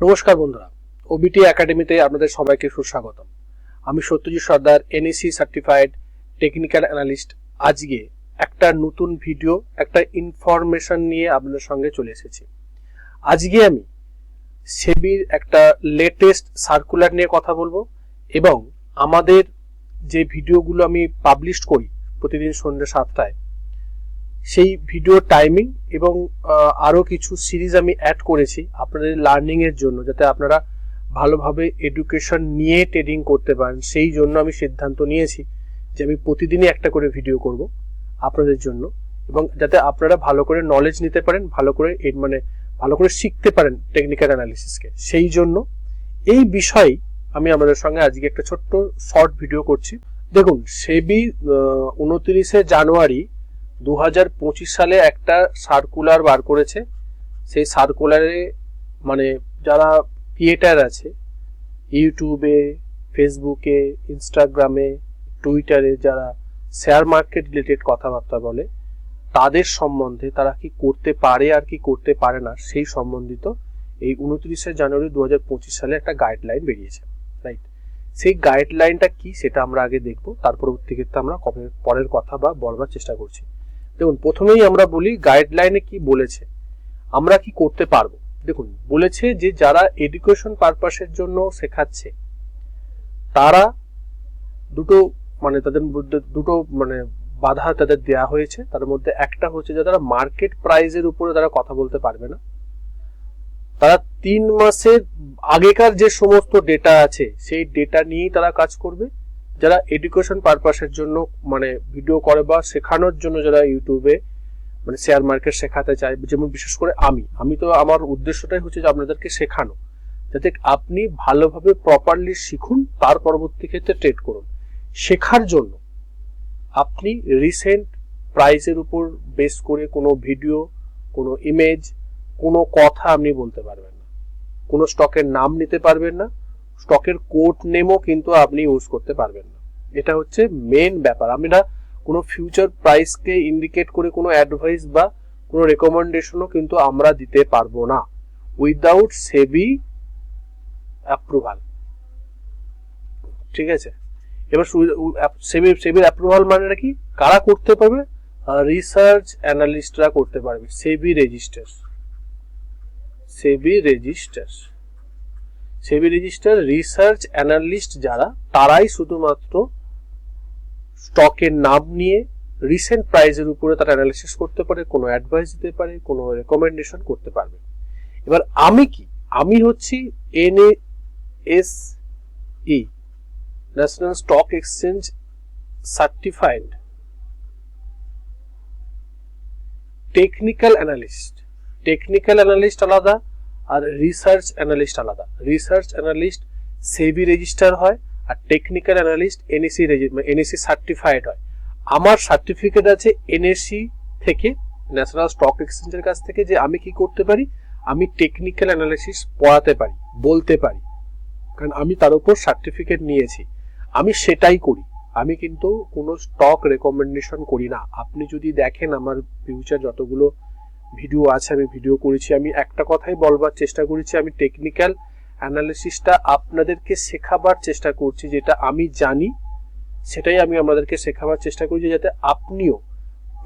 নমস্কার বন্ধুরা ওবিটি একাডেমিতে আপনাদের সবাইকে সুস্বাগতম। আমি Satyajit Sardar NAC certified technical analyst আজকে একটা নতুন ভিডিও একটা ইনফরমেশন নিয়ে আপনাদের সঙ্গে চলে এসেছি। আজকে আমি সেবির একটা লেটেস্ট সার্কুলার নিয়ে কথা বলব এবং আমাদের যে ভিডিওগুলো আমি পাবলিশ করি প্রতিদিন সন্ধ্যে সাতটায় সেই ভিডিও টাইমিং এবং আরও কিছু সিরিজ আমি অ্যাড করেছি আপনাদের লার্নিংয়ের জন্য যাতে আপনারা ভালোভাবে এডুকেশন নিয়ে ট্রেডিং করতে পারেন। সেই জন্য আমি সিদ্ধান্ত নিয়েছি যে আমি প্রতিদিনই একটা করে ভিডিও করব আপনাদের জন্য এবং যাতে আপনারা ভালো করে নলেজ নিতে পারেন, ভালো করে মানে ভালো করে শিখতে পারেন টেকনিক্যাল অ্যানালিসিসকে সেই জন্য এই বিষয়ে আমি আমাদের সঙ্গে আজকে একটা ছোট্ট শর্ট ভিডিও করছি। দেখুন, সেবি উনত্রিশে জানুয়ারি দু হাজার পঁচিশ সালে একটা সার্কুলার বার করেছে। সেই সার্কুলারে মানে যারা ক্রিয়েটার আছে ইউটিউবে ফেসবুকে ইনস্টাগ্রামে টুইটারে যারা শেয়ার মার্কেট রিলেটেড কথাবার্তা বলে, তাদের সম্বন্ধে তারা কি করতে পারে আর কি করতে পারে না, সেই সম্বন্ধিত এই উনত্রিশে জানুয়ারি দু হাজার পঁচিশ সালে একটা গাইডলাইন বেরিয়েছে রাইট সেই গাইডলাইনটা কি সেটা আমরা আগে দেখব, তার পরবর্তী ক্ষেত্রে আমরা পরের কথা বা বলবার চেষ্টা করছি। দেখুন, প্রথমেই আমরা বলি গাইডলাইনে কি বলেছে। আমরা কি করতে পারব? দেখুন, বলেছে যে যারা এডুকেশন পারপাসের জন্য শেখাচ্ছে, তারা দুটো মানে তাদের দুটো মানে বাধা তাদের দেয়া হয়েছে। তার মধ্যে একটা হচ্ছে যে তারা মার্কেট প্রাইজের উপরে তারা কথা বলতে পারবে না। তারা তিন মাসের আগেকার যে সমস্ত ডেটা আছে, সেই ডেটা নিয়েই তারা কাজ করবে। যারা এডুকেশন পারপাসের জন্য মানে ভিডিও করে বা শেখানোর জন্য যারা ইউটিউবে মানে শেয়ার মার্কেট শেখাতে চায়, যেমন বিশেষ করে আমি আমি তো আমার উদ্দেশ্যটাই হচ্ছে যে আপনাদেরকে শেখানো। যাতে আপনি ভালোভাবে প্রপারলি শিখুন, তার পরবর্তী ক্ষেত্রে ট্রেড করুন। শেখার জন্য আপনি রিসেন্ট প্রাইসের উপর বেস করে কোনো ভিডিও কোনো ইমেজ কোনো কথা আপনি বলতে পারবেন না। কোনো স্টকের নাম নিতে পারবেন না। স্টকের কোড নেমও কিন্তু আপনি ইউজ করতে পারবেন না। এটা হচ্ছে মেন ব্যাপার। আমরা কোনো ফিউচার প্রাইসকে ইন্ডিকেট করে কোনো অ্যাডভাইস বা কোনো রেকমেন্ডেশনও কিন্তু আমরা দিতে পারব না। উইদাউট সেবি অ্যাপ্রুভাল ঠিক আছে? এবার সেবি সেবির অ্যাপ্রুভাল মানে কি? কারা করতে পারবে? রিসার্চ অ্যানালিস্টরা করতে পারবে। SEBI register SEBI register SEBI register, research analyst যারা, তারাই শুধুমাত্র স্টকের নাম নিয়ে রিসেন্ট প্রাইজের উপরে তারা অ্যানালিসিস করতে পারে, কোনো অ্যাডভাইস দিতে পারে, কোনো রেকমেন্ডেশন করতে পারবে। এবার আমি কি? আমি হচ্ছি N S E national stock exchange certified technical analyst technical analyst আলাদা আর রিসার্চ অ্যানালিস্ট আলাদা। রিসার্চ অ্যানালিস্ট সেবি রেজিস্টার হয় আর technical analyst NAC NAC certified হয়। আমার সার্টিফিকেট আছে এনএসি থেকে ন্যাশনাল স্টক এক্সচেঞ্জের কাছ থেকে যে আমি কি করতে পারি? আমি টেকনিক্যাল অ্যানালিসিস পড়াতে পারি, বলতে পারি। কারণ আমি তার উপর সার্টিফিকেট নিয়েছি। আমি সেটাই করি। আমি কিন্তু কোনো স্টক রেকমেন্ডেশন করি না। আপনি যদি দেখেন আমার ফিউচার যতগুলো ভিডিও আছে, আমি ভিডিও করেছি, আমি একটা কথাই বলবার চেষ্টা করেছি, আমি টেকনিক্যাল অ্যানালিসিসটা আপনাদেরকে শেখাবার চেষ্টা করছি, যেটা আমি জানি, সেটাই আমি আপনাদেরকে শেখাবার চেষ্টা করছি, যাতে আপনিও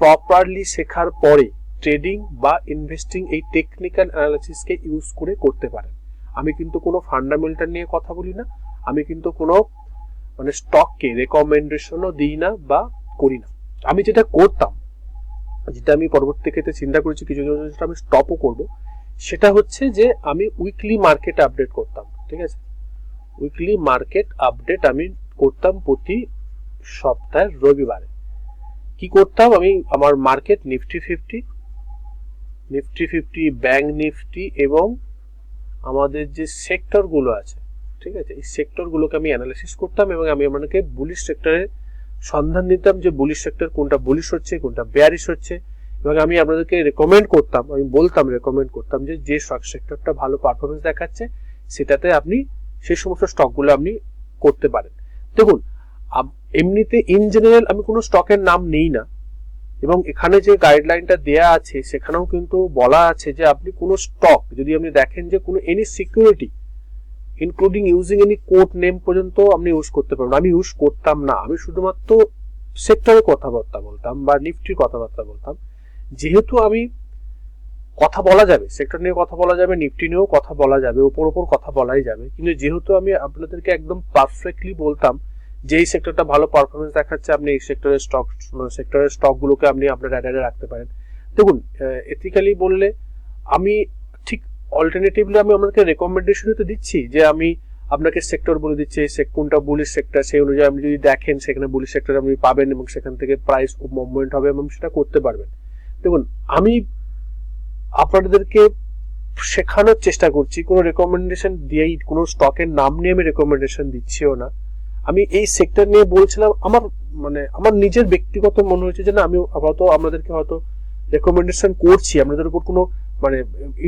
প্রপারলি শেখার পরে ট্রেডিং বা ইনভেস্টিং এই টেকনিক্যাল অ্যানালিসিসকে ইউজ করে করতে পারেন। আমি কিন্তু কোনো ফান্ডামেন্টাল নিয়ে কথা বলি না, আমি কিন্তু কোনো মানে স্টককে রেকমেন্ডেশনও দিই না বা করি না। আমি যেটা করতাম যেটা আমি পরবর্তী ক্ষেত্রে চিন্তা করেছি কিছু কিছু জিনিস আমি স্টপও করব, সেটা হচ্ছে যে আমি উইকলি মার্কেট আপডেট করতাম, ঠিক আছে? উইকলি মার্কেট আপডেট আমি করতাম প্রতি সপ্তাহের রবিবারে। কি করতাম? আমি আমার market nifty fifty nifty fifty bank nifty এবং আমাদের যে সেক্টরগুলো আছে, ঠিক আছে? এই সেক্টরগুলোকে আমি অ্যানালাইসিস করতাম এবং আমি আপনাকে বুলিশ সেক্টরের সন্ধান দিতাম যে বুলিশ সেক্টর কোনটা বুলিশ হচ্ছে, কোনটা বেয়ারিশ হচ্ছে। এবং আমি আপনাদেরকে রেকমেন্ড করতাম, আমি বলতাম রেকমেন্ড করতাম যে যে স্টক সেক্টরটা ভালো পারফরমেন্স দেখাচ্ছে, সেটাতে আপনি সেই সমস্ত স্টকগুলো আপনি করতে পারেন। দেখুন এমনিতে ইন জেনারেল আমি কোনো স্টকের নাম নেই না। এবং এখানে যে গাইডলাইনটা দেয়া আছে, সেখানেও কিন্তু বলা আছে যে, আপনি কোনো স্টক যদি আপনি দেখেন যে কোনো any security including using any code name পর্যন্ত আপনি ইউজ করতে পারবেন। আমি ইউজ করতাম না। আমি শুধুমাত্র সেক্টরের কথাবার্তা বলতাম বা নিফটির কথাবার্তা বলতাম। যেহেতু আমি কথা বলা যাবে সেক্টর নিয়ে কথা বলা যাবে নিফটি নিয়েও কথা বলা যাবে ওপর ওপর কথা বলাই যাবে। কিন্তু যেহেতু আমি আপনাদেরকে একদম পারফেক্টলি বলতাম যে এই সেক্টরটা ভালো পারফরমেন্স দেখাচ্ছে, আপনি এই সেক্টরের স্টক সেক্টরের স্টকগুলোকে আপনি আপনার র্যাডারে রাখতে পারেন। দেখুন এথিক্যালি বললে আমি অল্টারনেটিভলি আমি আপনাকে রেকমেন্ডেশনই তো দিচ্ছি যে আমি আপনাকে সেক্টর বলে দিচ্ছি সে কোনটা বুলিশ সেক্টর সেই অনুযায়ী আপনি যদি দেখেন সেখানে বুলিশ সেক্টর আপনি পাবেন এবং সেখান থেকে প্রাইস মুভমেন্ট হবে এবং সেটা করতে পারবেন। দেখুন, আমি আপনাদেরকে শেখানোর চেষ্টা করছি, কোনো রেকমেন্ডেশন দিয়েই, কোনো স্টকের নাম নিয়ে আমি রেকমেন্ডেশন দিচ্ছিও না। আমি এই সেক্টর নিয়ে বলছিলাম, আমার মানে আমার নিজের ব্যক্তিগত মনে হয়েছে যে না, আমি হয়তো আপনাদেরকে হয়তো রেকমেন্ডেশন করছি, আপনাদের উপর কোনো মানে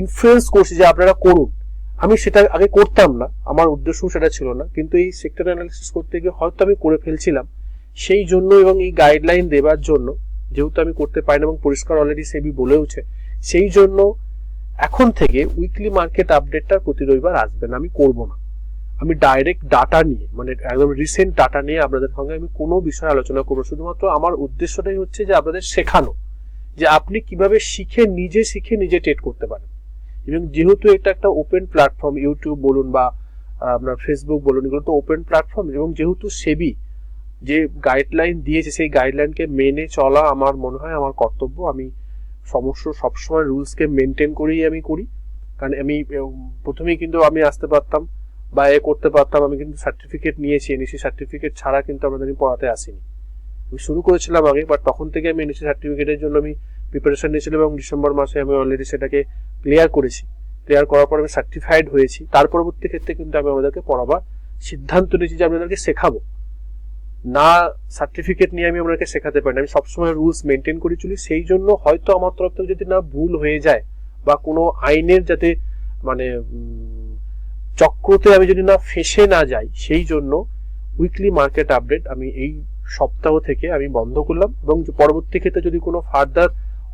ইনফ্লুয়েন্স করছি যে আপনারা করুন। আমি সেটা আগে করতাম না, আমার উদ্দেশ্য সেটা ছিল না। কিন্তু এই সেক্টর অ্যানালিসিস করতে গিয়ে হয়তো আমি করে ফেলছিলাম। সেই জন্য এবং এই গাইডলাইন দেবার জন্য, যেহেতু আমি করতে পারি না এবং পরিষ্কার অলরেডি সেবি বলেওছে, সেই জন্য এখন থেকে উইকলি মার্কেট আপডেটটা প্রতি রবিবার আসবে না, আমি করব না। আমি ডাইরেক্ট ডাটা নিয়ে মানে একদম রিসেন্ট ডাটা নিয়ে আপনাদের সঙ্গে আমি কোনো বিষয়ে আলোচনা করব শুধুমাত্র আমার উদ্দেশ্যটাই হচ্ছে যে আপনাদের শেখানো। যে আপনি কীভাবে শিখে নিজে শিখে নিজে ট্রেড করতে পারেন। এবং যেহেতু এটা একটা ওপেন প্ল্যাটফর্ম ইউটিউব বলুন বা আপনার ফেসবুক বলুন, এগুলো তো ওপেন প্ল্যাটফর্ম এবং যেহেতু সেবি যে গাইডলাইন দিয়েছে, সেই গাইডলাইনকে মেনে চলা আমার মনে হয় আমার কর্তব্য। আমি সমস্ত সবসময় রুলসকে মেনটেন করেই আমি করি। কারণ আমি প্রথমেই কিন্তু আমি আসতে পারতাম বা এ করতে পারতাম, আমি কিন্তু সার্টিফিকেট নিয়েছি এনএসি সার্টিফিকেট ছাড়া কিন্তু আমাদের আমি পড়াতে আসিনি। আমি শুরু করেছিলাম আগে বাট তখন থেকে আমি এনএসি সার্টিফিকেটের জন্য আমি প্রিপারেশন নিয়েছিলাম এবং ডিসেম্বর মাসে আমি অলরেডি সেটাকে ক্লিয়ার করেছি। ক্লিয়ার করার পর আমি সার্টিফাইড হয়েছি। তার পরবর্তী ক্ষেত্রে কিন্তু আমি আমাদেরকে পড়াবার সিদ্ধান্ত নিয়েছি যে আপনাদেরকে শেখাবো। না সার্টিফিকেট নিয়ে আমি আপনাকে শেখাতে পারি না। আমি সবসময় রুলস মেনটেন করে চলি। সেই জন্য হয়তো আমার তরফ থেকে যদি না ভুল হয়ে যায় বা কোনো আইনের যাতে মানে চক্রতে আমি যদি না ফেসে না যাই, সেই জন্য উইকলি মার্কেট আপডেট আমি এই সপ্তাহ থেকে আমি বন্ধ করলাম এবং পরবর্তী ক্ষেত্রে যদি কোনো ফার্দার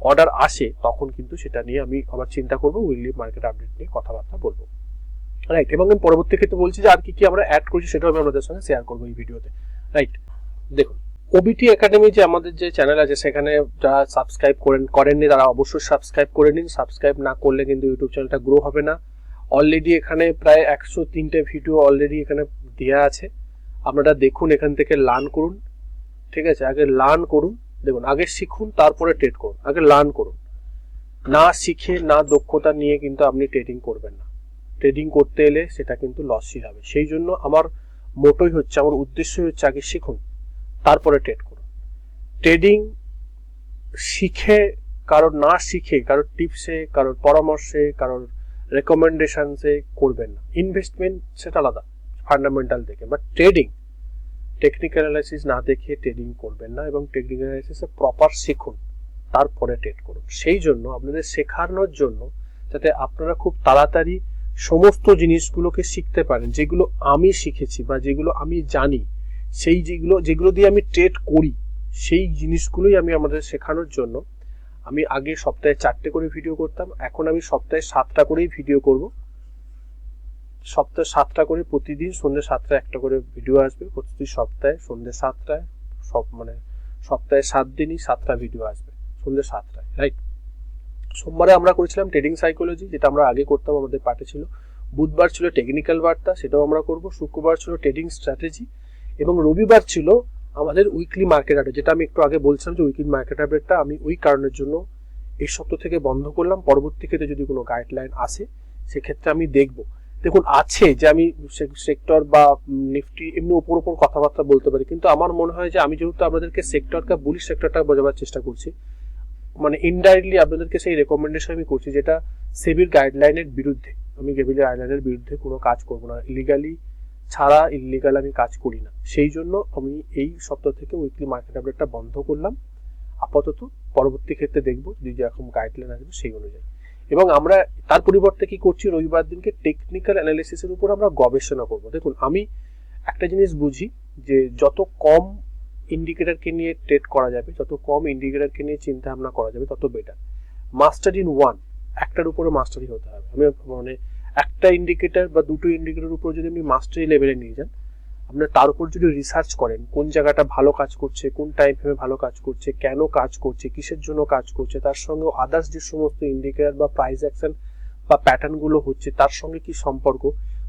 অর্ডার আসে, তখন কিন্তু সেটা নিয়ে আমি আবার চিন্তা করব উইকলি মার্কেট আপডেট নিয়ে কথাবার্তা বলব। রাইট এবং আমি পরবর্তী ক্ষেত্রে বলছি যে আর কি কি আমরা অ্যাড করছি সেটাও আমি আপনাদের সঙ্গে শেয়ার করব এই ভিডিওতে রাইট দেখুন ওবিটি একাডেমি যে আমাদের যে চ্যানেল আছে, সেখানে যারা সাবস্ক্রাইব করেন, করেননি তারা অবশ্যই সাবস্ক্রাইব করে নিন। সাবস্ক্রাইব না করলে কিন্তু ইউটিউব চ্যানেলটা গ্রো হবে না। অলরেডি এখানে প্রায় একশো তিনটে ভিডিও অলরেডি এখানে দেওয়া আছে। আপনারা দেখুন, এখান থেকে লার্ন করুন। ঠিক আছে? আগে লার্ন করুন, দেখুন, আগে শিখুন, তারপরে ট্রেড করুন। আগে লার্ন করুন। না শিখে, না দক্ষতা নিয়ে কিন্তু আপনি ট্রেডিং করবেন না। ট্রেডিং করতে এলে সেটা কিন্তু লসই হবে। সেই জন্য আমার মোটোই হচ্ছে, আমার উদ্দেশ্যই হচ্ছে আগে শিখুন, তারপরে ট্রেড করুন। ট্রেডিং শিখে, কারোর না শিখে, কারোর টিপসে কারোর পরামর্শে, কারোর রেকমেন্ডেশনসে করবেন না। ইনভেস্টমেন্ট সেটা আলাদা ফান্ডামেন্টাল থেকে। বাট ট্রেডিং টেকনিক্যাল অ্যানালাইসিস না দেখে ট্রেডিং করবেন না এবং টেকনিক্যাল অ্যানালাইসিসে প্রপার শিখুন, তারপরে ট্রেড করুন। সেই জন্য আপনাদের শেখানোর জন্য যাতে আপনারা খুব তাড়াতাড়ি সমস্ত জিনিসগুলোকে শিখতে পারেন, যেগুলো আমি শিখেছি বা যেগুলো আমি জানি, সেই যেগুলো যেগুলো দিয়ে আমি ট্রেড করি, সেই জিনিসগুলোই আমি আমাদের শেখানোর জন্য। আমি আগে সপ্তাহে চারটে করে ভিডিও করতাম, এখন আমি সপ্তাহে সাতটা করেই ভিডিও করব। সপ্তাহে সাতটা করে প্রতিদিন, সন্ধ্যে সাতটায় একটা করে ভিডিও আসবে। প্রতি সপ্তাহে সন্ধ্যে সাতটায়, সব মানে সপ্তাহে সাত দিনই সাতটা ভিডিও আসবে, সন্ধ্যে সাতটায় রাইট সোমবারে আমরা করেছিলাম ট্রেডিং সাইকোলজি যেটা আমরা আগে করতাম, আমাদের পার্টে ছিল। বুধবার ছিল টেকনিক্যাল বার্তা, সেটাও আমরা করব। শুক্রবার ছিল ট্রেডিং স্ট্র্যাটেজি এবং রবিবার ছিল আমাদের উইকলি মার্কেট আপডেট যেটা আমি একটু আগে বলছিলাম যে উইকলি মার্কেট আপডেটটা আমি ওই কারণের জন্য এই সপ্তাহ থেকে বন্ধ করলাম। পরবর্তী ক্ষেত্রে যদি কোনো গাইডলাইন আসে, সেক্ষেত্রে আমি দেখব। দেখুন, আছে যে আমি সেক্টর বা নিফটি এমনি উপর উপর কথাবার্তা বলতে পারি, কিন্তু আমার মনে হয় যে আমি যেহেতু আপনাদেরকে সেক্টরটা বুলিশ সেক্টরটা বোঝাবার চেষ্টা করছি মানে ইনডাইরেক্টলি আপনাদেরকে সেই রেকমেন্ডেশন আমি করছি যেটা সেবির গাইডলাইনের বিরুদ্ধে, আমি গেবিলের গাইডলাইনের বিরুদ্ধে কোনো কাজ করব না। ইলিগালি ছাড়া ইলিগাল আমি কাজ করি না। সেই জন্য আমি এই সপ্তাহ থেকে উইকলি মার্কেট আপডেটটা বন্ধ করলাম। আপাতত পরবর্তী ক্ষেত্রে দেখব যদি যেরকম গাইডলাইন আসবে সেই অনুযায়ী। এবং আমরা তার পরিবর্তে কি করছি? রবিবার দিনকে টেকনিক্যাল অ্যানালিসিসের উপর আমরা গবেষণা করব। দেখুন, আমি একটা জিনিস বুঝি যে যত কম ইন্ডিকেটারকে নিয়ে ট্রেড করা যাবে, যত কম ইন্ডিকেটারকে নিয়ে চিন্তা ভাবনা করা যাবে, তত বেটার মাস্টার ইন ওয়ান একটার উপরে মাস্টারি হতে হবে। আমি মানে একটা ইন্ডিকেটার বা দুটো ইন্ডিকেটার উপর যদি আপনি মাস্টারি লেভেলে নিয়ে যান আপনার তার উপর যদি রিসার্চ করেন, কোন জায়গাটা ভালো কাজ করছে, কোন টাইম ফ্রেমে ভালো কাজ করছে, কেন কাজ করছে, কিসের জন্য কাজ করছে, তার সঙ্গে আদার্স যে সমস্ত ইন্ডিকেটার বা প্রাইস অ্যাকশন বা প্যাটার্নগুলো হচ্ছে, তার সঙ্গে কি সম্পর্ক?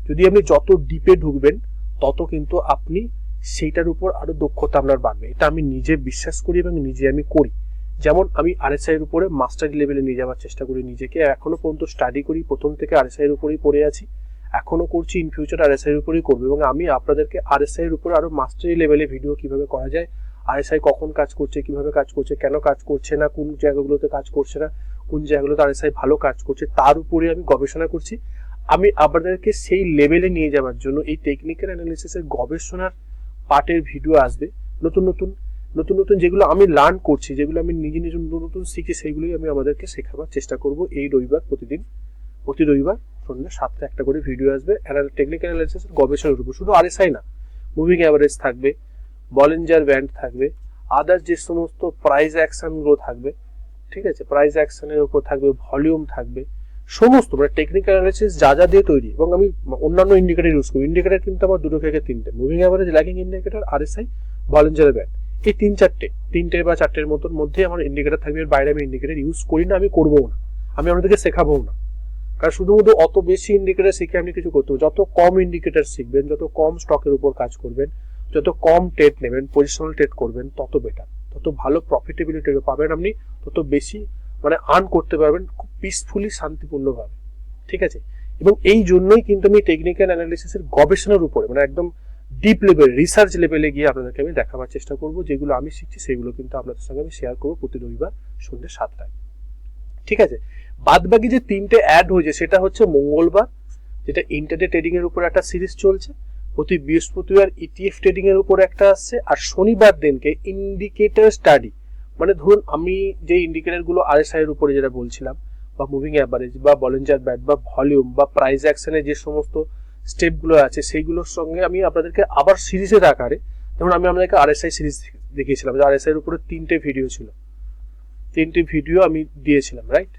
যদি আপনি যত ডিপে ঢুকবেন, তত কিন্তু আপনি সেইটার উপর আরও দক্ষতা আপনার বাড়বে। এটা আমি নিজে বিশ্বাস করি এবং নিজে আমি করি। যেমন আমি আরএসআই এর উপরে মাস্টারি লেভেলে নিয়ে যাওয়ার চেষ্টা করি নিজেকে। এখনও পর্যন্ত স্টাডি করি, প্রথম থেকে আরএসআই এর উপরেই পড়ে আছি। এখনও করছি ইন ফিউচার আরএসআই এর উপরেই করব এবং আমি আপনাদেরকে আরএসআই এর উপর আরও মাস্টারি লেভেলে ভিডিও কীভাবে করা যায় আর আরএসআই কখন কাজ করছে, কীভাবে কাজ করছে, কেন কাজ করছে না, কোন জায়গাগুলোতে কাজ করছে না, কোন জায়গাগুলোতে আর আরএসআই ভালো কাজ করছে, তার উপরে আমি গবেষণা করছি। আমি আপনাদেরকে সেই লেভেলে নিয়ে যাওয়ার জন্য এই টেকনিক্যাল অ্যানালিসিসের গবেষণার পার্টের ভিডিও আসবে। নতুন নতুন নতুন নতুন যেগুলো আমি লার্ন করছি, যেগুলো আমি নিজে নিজে নতুন নতুন শিখি, সেইগুলোই আমি আমাদেরকে শেখাবার চেষ্টা করব এই রবিবার প্রতিদিন, প্রতি রবিবার। সন্ধ্যা সাতটা একটা করে ভিডিও আসবে টেকনিক্যাল অ্যানালিসিস গবেষণার উপর। শুধু আরএসআই না মুভিং অ্যাভারেজ থাকবে বলেঞ্জার ব্যান্ড থাকবে আদার যে সমস্ত প্রাইজ অ্যাকশনগুলো থাকবে, ঠিক আছে? প্রাইজ অ্যাকশনের উপর থাকবে ভলিউম থাকবে, সমস্ত মানে টেকনিক্যাল অ্যানালিসিস যা যা দিয়ে তৈরি। এবং আমি অন্যান্য ইন্ডিকেটার ইউজ করি। ইন্ডিকেটার কিন্তু আমার দুটো থেকে তিনটে। Moving average lagging indicator RSI bollinger band এই তিন চারটে, তিনটে বা চারটের মতন মধ্যে আমার ইন্ডিকেটার থাকবে। এর বাইরে আমি ইন্ডিকেটার ইউজ করি না, আমি করব না। আমি আপনাদেরকে শেখাবো না। কারণ শুধুমাত্র অত বেশি ইন্ডিকেটার শিখে আপনি কিছু করতে যত কম ইন্ডিকেটার শিখবেন, যত কম স্টকের উপর কাজ করবেন, যত কম ট্রেড নেবেন পজিশনাল ট্রেড করবেন, তত বেটার তত ভালো প্রফিটেবিলিটি পাবেন আপনি, তত বেশি মানে আর্ন করতে পারবেন খুব পিসফুলি শান্তিপূর্ণভাবে। ঠিক আছে? এবং এই জন্যই কিন্তু আমি টেকনিক্যাল অ্যানালিসিসের গবেষণার উপরে মানে একদম ডিপ লেভেল রিসার্চ লেভেলে গিয়ে আপনাদেরকে আমি দেখাবার চেষ্টা করব। যেগুলো আমি শিখছি, সেগুলো কিন্তু আপনাদের সঙ্গে আমি শেয়ার করব প্রতি রবিবার সন্ধ্যে সাতটায়। ঠিক আছে? বাদ বাকি যে তিনটে অ্যাড হয়েছে, সেটা হচ্ছে মঙ্গলবার, যেটা ইন্টারডে ট্রেডিং এর উপর একটা সিরিজ চলছে, প্রতি বৃহস্পতিবার ইটিএফ ট্রেডিং এর উপর একটা আসছে, আর শনিবার দিনকে ইন্ডিকেটর স্টাডি মানে ধরুন আমি যে ইন্ডিকেটরগুলো আরএসআই এর উপরে যেটা বলছিলাম, বা মুভিং অ্যাভারেজ বা বলেঞ্জার ব্যাট বা ভলিউম বা প্রাইস অ্যাকশনের যে সমস্ত স্টেপগুলো আছে, সেইগুলোর সঙ্গে আমি আপনাদেরকে আবার সিরিজের আকারে যেমন আমি আপনাদেরকে আরএসআই সিরিজ দেখিয়েছিলাম, যে আরএসআই এর উপরে তিনটে ভিডিও ছিল। তিনটে ভিডিও আমি দিয়েছিলাম right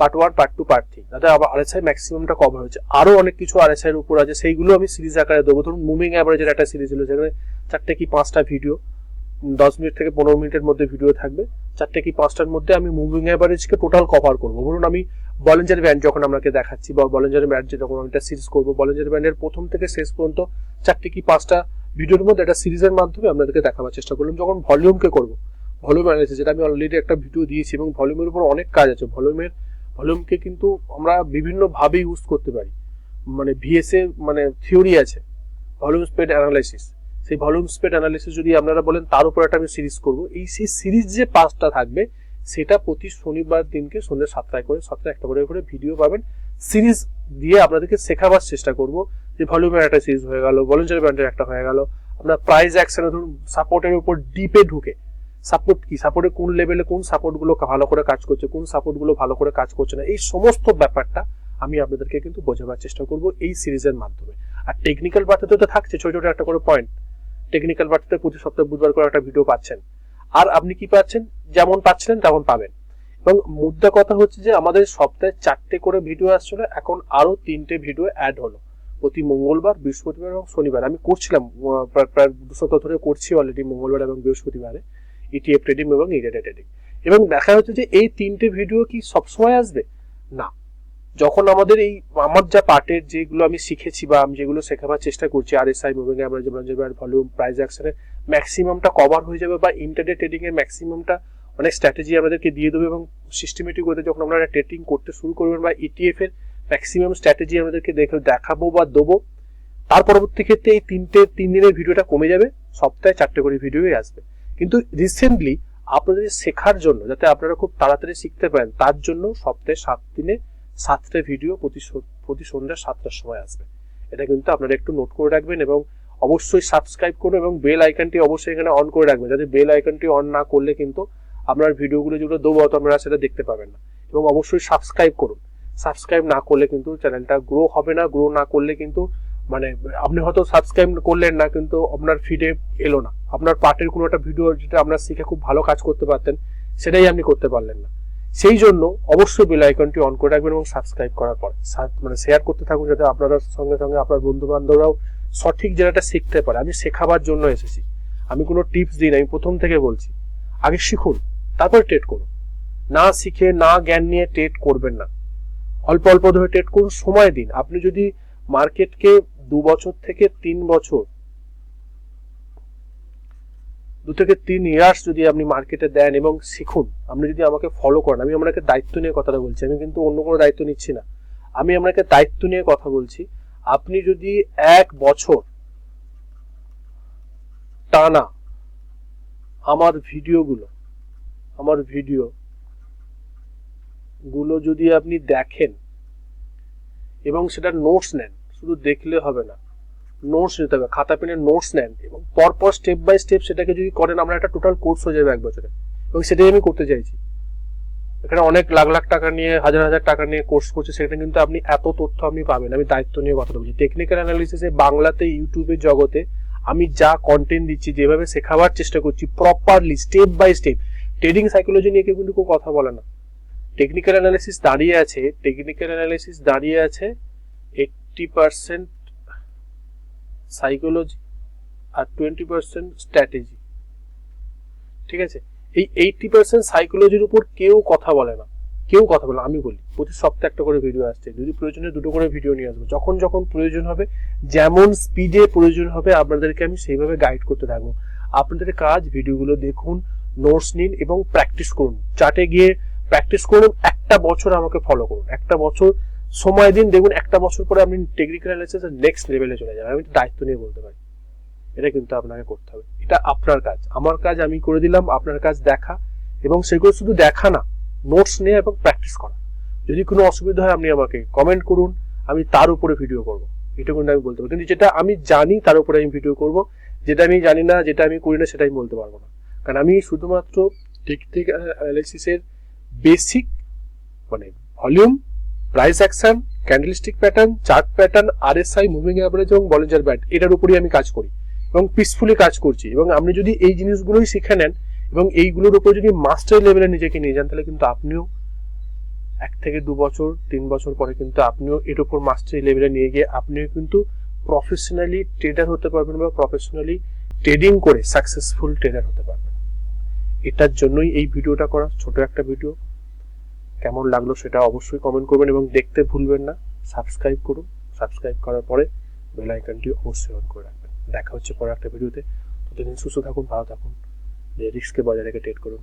part one part two part three তাতে আবার আরএসআই ম্যাক্সিমামটা কভার হয়েছে। আরও অনেক কিছু আরএসআই এর উপর আছে। সেইগুলো আমি সিরিজ আকারে দেবো। ধরুন মুভিং অ্যাভারেজের একটা সিরিজ ছিল যেখানে চারটে কি পাঁচটা ভিডিও দশ মিনিট থেকে পনেরো মিনিটের মধ্যে ভিডিও থাকবে। চারটে কি পাঁচটার মধ্যে আমি মুভিং অ্যাভারেজকে টোটাল কভার করব। ধরুন, আমি বলেঞ্জার ব্যান্ড যখন আপনাকে দেখাচ্ছি, বা বলেঞ্জার ব্যান্ড যখন আমি একটা সিরিজ করব বলেঞ্জার ব্যান্ডের প্রথম থেকে শেষ পর্যন্ত চারটে কি পাঁচটা ভিডিওর মধ্যে একটা সিরিজের মাধ্যমে আপনাদেরকে দেখাবার চেষ্টা করলাম। যখন ভলিউমকে করব ভলিউম অ্যানালিসিস যেটা আমি অলরেডি একটা ভিডিও দিয়েছি, এবং ভলিউমের উপর অনেক কাজ আছে। ভলিউমের ভলিউমকে কিন্তু আমরা বিভিন্নভাবে ইউজ করতে পারি। মানে ভিএসএ মানে থিওরি আছে ভলিউম স্পেড অ্যানালাইসিস সেই ভলিউম স্পেড অ্যানালিসিস যদি আপনারা বলেন, তার উপর একটা আমি সিরিজ করব। এই সেই সিরিজ যে পাঁচটা থাকবে, সেটা প্রতি শনিবার দিনকে সন্ধ্যে সাতটায় করে, সাতটায় একটা করে করে ভিডিও পাবেন। সিরিজ দিয়ে আপনাদেরকে শেখাবার চেষ্টা করব যে ভলিউমের একটা সিরিজ হয়ে গেল ভলেন্টারি ব্যান্ডের একটা হয়ে গেল। আপনার প্রাইজ অ্যাকশনে ধরুন সাপোর্টের উপর ডিপে ঢুকে। সাপোর্ট কি? সাপোর্টের কোন লেভেলে কোন সাপোর্টগুলো ভালো করে কাজ করছে, কোন সাপোর্টগুলো ভালো করে কাজ করছে না? এই সমস্ত ব্যাপারটা আমি আপনাদেরকে কিন্তু বোঝাবার চেষ্টা করব এই সিরিজের মাধ্যমে। আর টেকনিক্যাল বার্তাতে তো থাকছে, ছোট ছোট একটা করে পয়েন্ট টেকনিক্যাল বার্তাতে প্রতি সপ্তাহে বুধবার করে একটা ভিডিও পাচ্ছেন। আর আপনি কি পাচ্ছেন? যেমন পাচ্ছিলেন তেমন পাবেন। এবং মুদ্রা কথা হচ্ছে যে আমাদের সপ্তাহে চারটে করে ভিডিও আসছিল, এখন আরও তিনটে ভিডিও অ্যাড হলো। প্রতি মঙ্গলবার, বৃহস্পতিবার এবং শনিবার। আমি করছিলাম প্রায় দু সপ্তাহ ধরে করছি অলরেডি মঙ্গলবার এবং বৃহস্পতিবারে। ইটিএফ ট্রেডিং এবং ইডেটা ট্রেডিং এবং দেখা হচ্ছে যে এই তিনটে ভিডিও কি সবসময় আসবে? না। যখন আমাদের এই, আমার যা পার্টের যেগুলো আমি শিখেছি বা আমি যেগুলো শেখাবার চেষ্টা করছি R S I moving average volume price অ্যাকশনের ম্যাক্সিমামটা কভার হয়ে যাবে বা ইন্টারনেট ট্রেডিং এর ম্যাক্সিমামটা অনেক স্ট্র্যাটেজি আমাদেরকে দিয়ে দেবে এবং সিস্টেমেটিক ওয়েতে যখন আপনারা ট্রেডিং করতে শুরু করবেন বা ইটিএফ এর ম্যাক্সিমাম স্ট্র্যাটেজি আমাদেরকে দেখে দেখাবো বা দেবো, তার পরবর্তী ক্ষেত্রে এই তিনটে, তিন দিনের ভিডিওটা কমে যাবে। সপ্তাহে চারটে করে ভিডিওই আসবে। কিন্তু রিসেন্টলি আপনাদের শেখার জন্য, যাতে আপনারা খুব তাড়াতাড়ি শিখতে পারেন, তার জন্য সপ্তাহে সাত দিনে সাতটা ভিডিও প্রতি প্রতি সন্ধ্যা সাতটার সময় আসবে। এটা কিন্তু আপনারা একটু নোট করে রাখবেন এবং অবশ্যই সাবস্ক্রাইব করুন এবং বেল আইকনটি অবশ্যই এখানে অন করে রাখবেন, যাতে বেল আইকনটি অন না করলে কিন্তু আপনার ভিডিওগুলো যেগুলো দেবো আপনারা সেটা দেখতে পাবেন না। এবং অবশ্যই সাবস্ক্রাইব করুন। সাবস্ক্রাইব না করলে কিন্তু চ্যানেলটা গ্রো হবে না গ্রো না করলে কিন্তু মানে আপনি হয়তো সাবস্ক্রাইব করলেন না, কিন্তু আপনার ফিডে এলো না। আপনার পার্টের কোনো একটা ভিডিও যেটা আপনার শিখে খুব ভালো কাজ করতে পারতেন, সেটাই আপনি করতে পারলেন না। সেই জন্য অবশ্যই বেল আইকনটি অন করে রাখবেন এবং সাবস্ক্রাইব করার পর মানে শেয়ার করতে থাকুন যাতে আপনারা সঙ্গে সঙ্গে আপনার বন্ধু বান্ধবরাও সঠিক জায়গাটা শিখতে পারে। আমি শেখাবার জন্য এসেছি। আমি কোনো টিপস দিই না, আমি প্রথম থেকে বলছি, আগে শিখুন, তারপর টেট করুন। না শিখে, না জ্ঞান নিয়ে টেট করবেন না। অল্প অল্প ধরে টেট করুন, সময় দিন। আপনি যদি মার্কেটকে দু বছর থেকে তিন বছর। দু থেকে তিন ইয়ার্স যদি আপনি মার্কেটে দেন এবং শিখুন, আপনি যদি আমাকে ফলো করেন, আমি আপনাকে দায়িত্ব নিয়ে কথাটা বলছি, আমি কিন্তু অন্য কোনো দায়িত্ব নিচ্ছি না। আমি আপনাকে দায়িত্ব নিয়ে কথা বলছি, আপনি যদি এক বছর টানা আমার ভিডিওগুলো, আমার ভিডিও গুলো যদি আপনি দেখেন এবং সেটা নোটস নেন শুধু দেখলে হবে না নোটস নিতে হবে। খাতা পেনের নোটস নেন এবং পরপর স্টেপ বাই স্টেপ সেটাকে যদি করেন, আমরা একটা টোটাল কোর্স হয়ে যাবে এক বছরে। এবং সেটাই আমি করতে চাইছি। এখানে অনেক লাখ লাখ টাকা নিয়ে, হাজার হাজার টাকা নিয়ে কোর্স করছে, সেখানে কিন্তু আপনি এত তথ্য আপনি পাবেন। আমি দায়িত্ব নিয়ে কথা বলছি। টেকনিক্যাল অ্যানালিসিসে বাংলাতে ইউটিউবের জগতে আমি যা কন্টেন্ট দিচ্ছি, যেভাবে শেখাবার চেষ্টা করছি properly step by step trading psychology নিয়ে কেউ কিন্তু কেউ কথা বলে না। টেকনিক্যাল অ্যানালিসিস দাঁড়িয়ে আছে টেকনিক্যাল অ্যানালিসিস দাঁড়িয়ে আছে এইটটি পার্সেন্ট সাইকোলজি আর টোয়েন্টি পার্সেন্ট স্ট্র্যাটেজি ঠিক আছে? এই এইটটি পার্সেন্ট সাইকোলজির উপর কেউ কথা বলে না। কেউ কথা বলে আমি বলি। প্রতি সপ্তাহে একটা করে ভিডিও আসছে। যদি প্রয়োজনে দুটো করে ভিডিও নিয়ে আসব। যখন যখন প্রয়োজন হবে, যেমন স্পিডে প্রয়োজন হবে, আপনাদেরকে আমি সেইভাবে গাইড করতে থাকব। আপনাদের কাজ ভিডিওগুলো দেখুন নোটস নিন এবং প্র্যাকটিস করুন। চার্টে গিয়ে প্র্যাকটিস করুন, একটা বছর আমাকে ফলো করুন। একটা বছর সময় দিন, দেখুন, একটা বছর পরে আপনি টেকনিক্যাল অ্যানালিসিস নেক্সট লেভেলে চলে যাবেন। আমি দায়িত্ব নিয়ে বলতে পারি। এটা কিন্তু আপনাকে করতে হবে। এটা আপনার কাজ। আমার কাজ আমি করে দিলাম, আপনার কাজ দেখা। এবং সেগুলো শুধু দেখা না নোটস নেওয়া এবং প্র্যাকটিস করা। যদি কোনো অসুবিধা হয়, আপনি আমাকে কমেন্ট করুন। আমি তার উপরে ভিডিও করব। এটা কিন্তু আমি বলতে পারি কিন্তু যেটা আমি জানি, তার উপরে আমি ভিডিও করব। যেটা আমি জানি না, যেটা আমি করি না, সেটা আমি বলতে পারব না। কারণ আমি শুধুমাত্র টেকনিক্যাল অ্যানালিসিসের বেসিক মানে volume price action candlestick pattern chart pattern RSI moving average এবং বলিঞ্জার ব্যাট এটার উপরেই আমি কাজ করি এবং পিসফুলি কাজ করছি এবং আপনি যদি এই জিনিসগুলোই শিখে নেন এবং এইগুলোর উপর যদি মাস্টার লেভেলে নিজেকে নিয়ে যান, তাহলে কিন্তু আপনিও এক থেকে দু বছর, তিন বছর পরে কিন্তু আপনিও এর উপর মাস্টার লেভেলে নিয়ে গিয়ে আপনিও কিন্তু প্রফেশনালি ট্রেডার হতে পারবেন বা প্রফেশনালি ট্রেডিং করে সাকসেসফুল ট্রেডার হতে পারবেন। এটার জন্যই এই ভিডিওটা করা, ছোট একটা ভিডিও কেমন লাগল সেটা অবশ্যই কমেন্ট করবেন এবং দেখতে ভুলবেন না। সাবস্ক্রাইব করুন। সাবস্ক্রাইব করার পরে বেল আইকনটি অবশ্যই অন করে রাখবেন। দেখা হচ্ছে পরে একটা ভিডিওতে ততদিন সুস্থ থাকুন, ভালো থাকুন। রিস্ককে বজায় রেখে ট্রেড করুন।